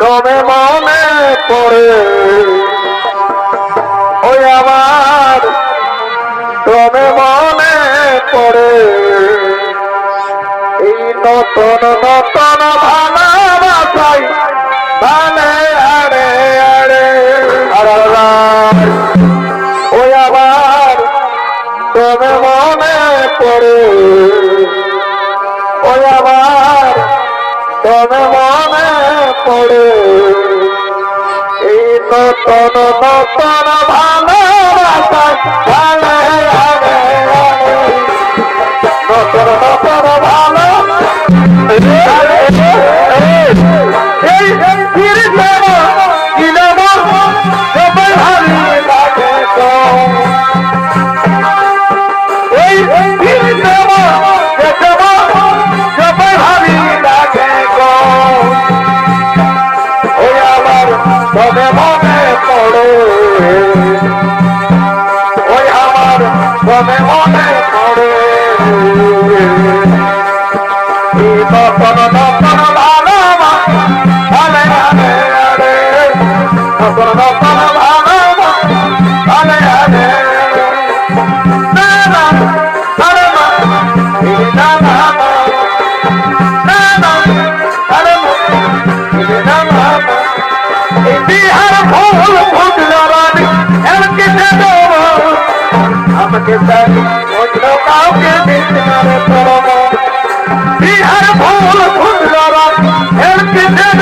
তবে মনে পড়ে। ওই আমার তবে মনে পড়ে। এই নতুন নতুন ভালোবাসাই মানে ভালে আরে আরে ওই আবার তবে মনে পড়ে। ওই আবার তবে পড়ে এই নতুন নতুন ভালোবাসা ভালো। নতুন নতুন ভালো। তবে মনে পড়ে ওই আমার তবে মনে পড়ে নতুন নতুন ভালোবাসা ভালে আরে আরে নতুন নতুন ভালোবাসা ভালে আরে না না না না না বিহার ভুল ভুলবান এমনকি আমাকে তাই অন্য কাউকে দিতে পারে বিহার ভুল ভুলবান এমনকি